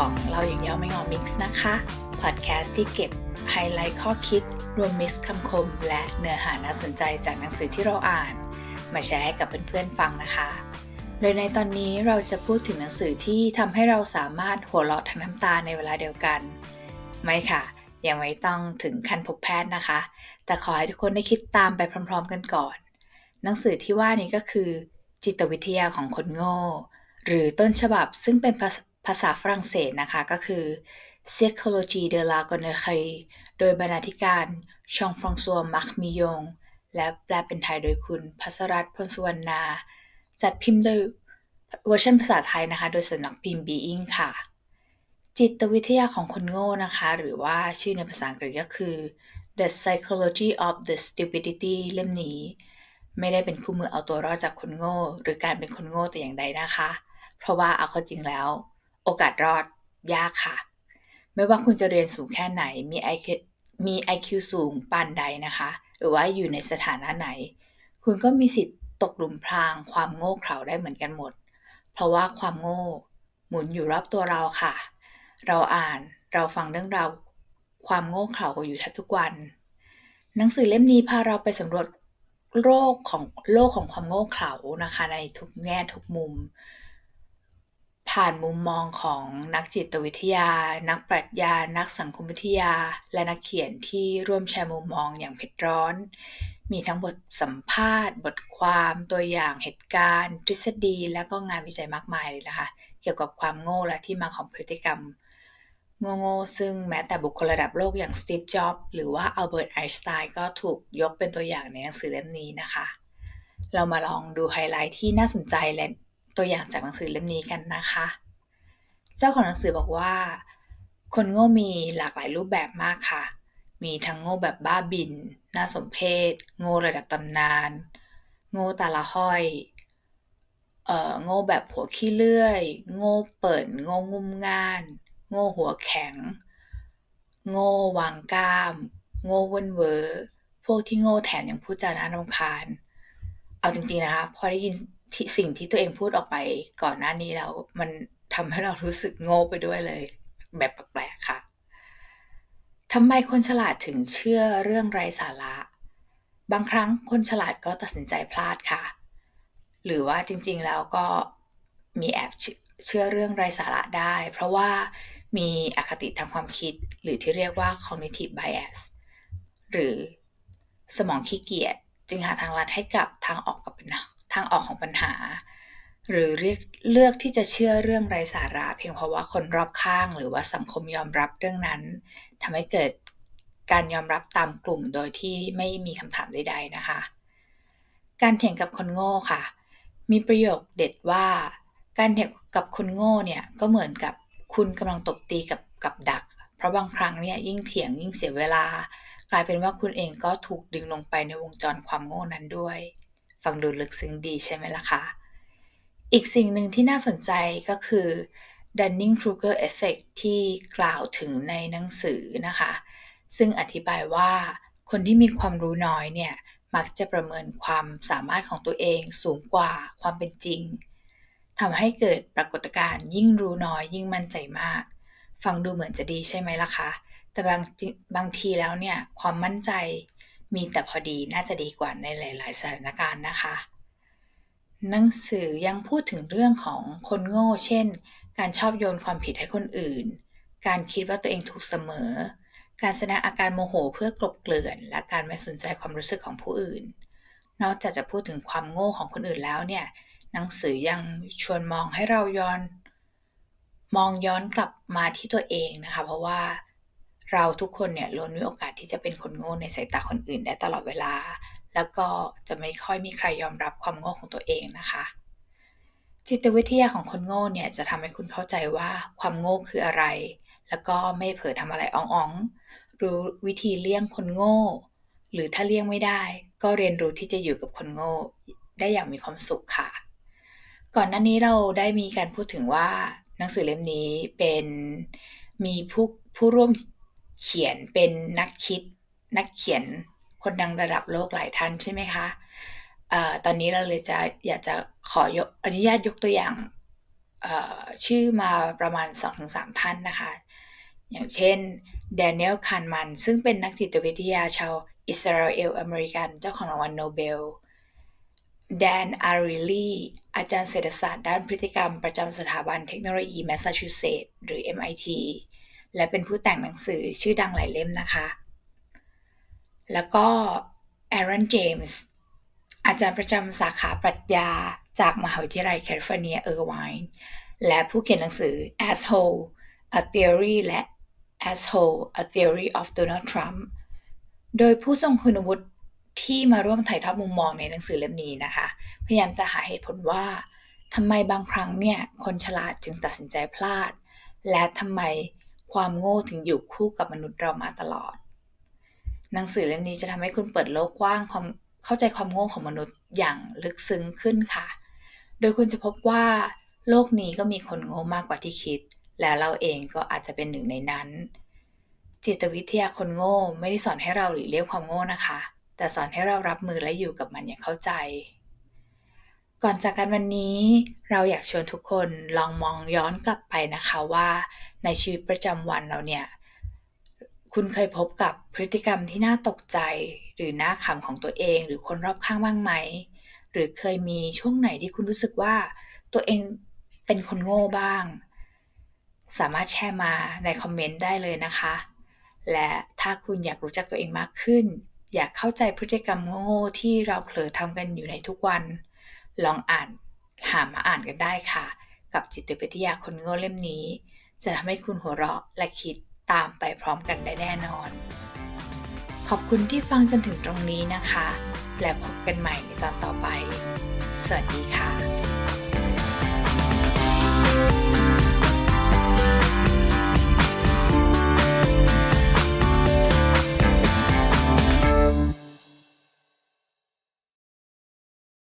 ของเราอย่างเย่อไม่งอมิกซ์นะคะพอดแคสต์ที่เก็บไฮไลท์ข้อคิด รวมมิกซ์คำคม และเนื้อหาน่าสนใจจากหนังสือที่เราอ่าน มาแชร์ให้กับเพื่อนๆฟังนะคะ โดยในตอนนี้เราจะพูดถึงหนังสือที่ทำให้เราสามารถหัวเราะทั้งน้ำตาในเวลาเดียวกัน ไม่ค่ะ ยังไม่ต้องถึงขั้นพบแพทย์นะคะ แต่ขอให้ทุกคนได้คิดตามไปพร้อม ๆ กันก่อน หนังสือที่ว่านี้ก็คือ จิตวิทยาของคนโง่ หรือต้นฉบับซึ่งเป็นภาษา ภาษาฝรั่งเศสนะคะก็คือ Psychologie de la Connerie โดยบรรณาธิการชองฟรองซัวมักมิยง และแปลเป็นไทยโดยคุณพัสรัตน์พลสุวรรณา จัดพิมพ์โดยเวอร์ชันภาษาไทยนะคะ โดยสำนักพิมพ์ Being ค่ะ จิตวิทยาของคนโง่นะคะ หรือว่าชื่อในภาษาอังกฤษก็คือ The Psychology of the Stupidity เล่มนี้ ไม่ได้เป็นคู่มือเอาตัวรอดจากคนโง่ หรือการเป็นคนโง่แต่อย่างใดนะคะ เพราะว่าเอาเข้าจริงแล้ว โอกาสรอดยากค่ะ ไม่ว่าคุณจะเรียนสูงแค่ไหน มี IQ มี IQ สูงปานใดนะคะ หรือว่าอยู่ในสถานะไหน คุณก็มีสิทธิ์ตกหลุมพรางความโง่เขลาได้เหมือนกันหมด เพราะว่าความโง่ หมุนอยู่รอบตัวเราค่ะ เราอ่านเราฟังเรื่องราวความโง่เขลาอยู่แทบทุกวัน หนังสือเล่มนี้พาเราไปสำรวจโลกของโลกของความโง่เขลานะคะ ในทุกแง่ทุกมุม ผ่านมุมมองของนักจิตวิทยา นักปรัชญา นักสังคมวิทยา และนักเขียนที่ร่วมแชร์มุมมองอย่างเผ็ดร้อน มีทั้งบทสัมภาษณ์ บทความตัวอย่างเหตุการณ์ ทฤษฎี และก็งานวิจัยมากมายเลยนะคะ เกี่ยวกับความโง่และที่มาของพฤติกรรม โง่ๆซึ่งแม้แต่บุคคลระดับโลกอย่างสตีฟ จ็อบส์หรือว่าอัลเบิร์ต ไอน์สไตน์ก็ถูกยกเป็นตัวอย่างในหนังสือเล่มนี้นะคะ เรามาลองดูไฮไลท์ที่น่าสนใจและ ตัวอย่างจากหนังสือเล่มนี้กันนะคะ เจ้าของหนังสือบอกว่า คนโง่มีหลากหลายรูปแบบมากค่ะ มีทั้งโง่แบบบ้าบิน น่าสมเพชโง่ระดับตำนาน โง่ตาละห้อยเอ่อโง่แบบหัวขี้เลื่อย โง่เปิ่นโง่งุ่มง่าน โง่หัวแข็ง โง่วางกล้าม โง่เว้นเวอพวกที่โง่แถมยังพูดจาน่ารำคาญ เอาจริงๆนะคะ พอได้ยิน สิ่งที่ตัวเองพูดออกไปก่อนหน้านี้แล้วมันทำให้เรารู้สึกโง่ไปด้วยเลย แบบแปลกๆค่ะทำไมคนฉลาดถึงเชื่อเรื่องไร้สาระ บางครั้งคนฉลาดก็ตัดสินใจพลาดค่ะ หรือว่าจริงๆแล้วก็มีแอบเชื่อเรื่องไร้สาระได้ เพราะว่ามีอคติทางความคิด หรือที่เรียกว่า cognitive bias หรือสมองขี้เกียจจึงหาทางลัดให้กับทางออกกับ ทางออกของปัญหา หรือเรียกเลือกที่จะเชื่อเรื่องไร้สาระ เพียงเพราะว่าคนรอบข้าง หรือว่าสังคมยอมรับเรื่องนั้นทำให้เกิดการยอมรับตามกลุ่มโดยที่ไม่มีคำถามใด ๆนะคะ การเถียงกับคนโง่ค่ะ มีประโยคเด็ดว่า การเถียงกับคนโง่เนี่ยก็เหมือนกับคุณกำลังตบตีกับกับดัก เพราะบางครั้งเนี่ยยิ่งเถียงยิ่งเสียเวลา กลายเป็นว่าคุณเองก็ถูกดึงลงไปในวงจรความโง่นั้นด้วย ฟังดูลึกซึ้งดีใช่ไหมล่ะคะ อีกสิ่งหนึ่งที่น่าสนใจก็คือ Dunning-Kruger Effect ที่กล่าวถึงในหนังสือนะคะ ซึ่งอธิบายว่าคนที่มีความรู้น้อยเนี่ย มักจะประเมินความสามารถของตัวเองสูงกว่าความเป็นจริงทำให้เกิดปรากฏการณ์ยิ่งรู้น้อยยิ่งมั่นใจมาก ฟังดูเหมือนจะดีใช่ไหมล่ะคะ แต่บางบางทีแล้วเนี่ย ความมั่นใจ มีแต่พอดีน่าจะดีกว่าในหลาย ๆ สถานการณ์นะคะ หนังสือยังพูดถึงเรื่องของคนโง่ เช่น การชอบโยนความผิดให้คนอื่น การคิดว่าตัวเองถูกเสมอ การแสดงอาการโมโหเพื่อกลบเกลื่อน และการไม่สนใจความรู้สึกของผู้อื่น นอกจากจะพูดถึงความโง่ของคนอื่นแล้วเนี่ย หนังสือยังชวนมองให้เราย้อน มองย้อนกลับมาที่ตัวเองนะคะ เพราะว่า เราทุกคนเนี่ยล้วนมีโอกาสที่จะเป็นคนโง่ในสายตาคนอื่นได้ตลอดเวลา แล้วก็จะไม่ค่อยมีใครยอมรับความโง่ของตัวเองนะคะ จิตวิทยาของคนโง่เนี่ยจะทำให้คุณเข้าใจว่าความโง่คืออะไร แล้วก็ไม่เผลอทำอะไรอ่องๆ รู้วิธีเลี่ยงคนโง่ หรือถ้าเลี่ยงไม่ได้ ก็เรียนรู้ที่จะอยู่กับคนโง่ได้อย่างมีความสุขค่ะ ก่อนหน้านี้เราได้มีการพูดถึงว่าหนังสือเล่มนี้เป็นมีผู้ผู้ร่วม เขียนเป็นนักคิด นักเขียนคนดังระดับโลกหลายท่านใช่ไหมคะอตอนนี้เราเลยจะอยากจะขอยกอนุญาตยกตัวอย่างชื่อมาประมาณ 2-3 ท่านนะคะ อย่างเช่น Daniel Kahneman ซึ่งเป็นนักจิตวิทยาชาวอิสราเอลอเมริกัน เจ้าของรางวัลโนเบลแดนอาริลีอาจารย์เศรษฐศาสตร์ด้านพฤติกรรมประจำสถาบันเทคโนโลยีแมสซาชูเซตส์หรือ MIT และเป็นผู้แต่งหนังสือชื่อดังหลายเล่มนะคะ แล้วก็ Aaron James อาจารย์ประจำสาขาปรัชญาจากมหาวิทยาลัยแคลิฟอร์เนียเออร์ไวน์และผู้เขียนหนังสือ Asshole A Theory และ Asshole A Theory of Donald Trump โดยผู้ทรงคุณวุฒิที่มาร่วมถ่ายทอดมุมมองในหนังสือเล่มนี้นะคะ พยายามจะหาเหตุผลว่าทำไมบางครั้งเนี่ย คนฉลาดจึงตัดสินใจพลาด และทำไม ความโง่ถึงอยู่คู่กับมนุษย์เรามาตลอด หนังสือเล่มนี้จะทำให้คุณเปิดโลกกว้างความเข้าใจความโง่ของมนุษย์อย่างลึกซึ้งขึ้นค่ะ โดยคุณจะพบว่า โลกนี้ก็มีคนโง่มากกว่าที่คิด และเราเองก็อาจจะเป็นหนึ่งในนั้น จิตวิทยาคนโง่ไม่ได้สอนให้เราหลีกเลี่ยงความโง่นะคะ แต่สอนให้เรารับมือและอยู่กับมันอย่างเข้าใจ ก่อนจากกันวันนี้ เราอยากชวนทุกคนลองมองย้อนกลับไปนะคะว่า ในชีวิตประจำวันเราเนี่ย คุณเคยพบกับพฤติกรรมที่น่าตกใจ หรือน่าขำของตัวเอง หรือคนรอบข้างบ้างไหม หรือเคยมีช่วงไหนที่คุณรู้สึกว่า ตัวเองเป็นคนโง่บ้าง สามารถแชร์มาในคอมเมนต์ได้เลยนะคะ และถ้าคุณอยากรู้จักตัวเองมากขึ้น อยากเข้าใจพฤติกรรมโง่ๆที่เราเผลอทำกันอยู่ในทุกวัน ลองอ่านหามาอ่านกันได้ค่ะ กับจิตวิทยาคนโง่เล่มนี้ จะทำให้คุณหัวเราะและคิดตามไปพร้อมกันได้แน่นอน ขอบคุณที่ฟังจนถึงตรงนี้นะคะ และพบกันใหม่ในตอนต่อไป สวัสดีค่ะ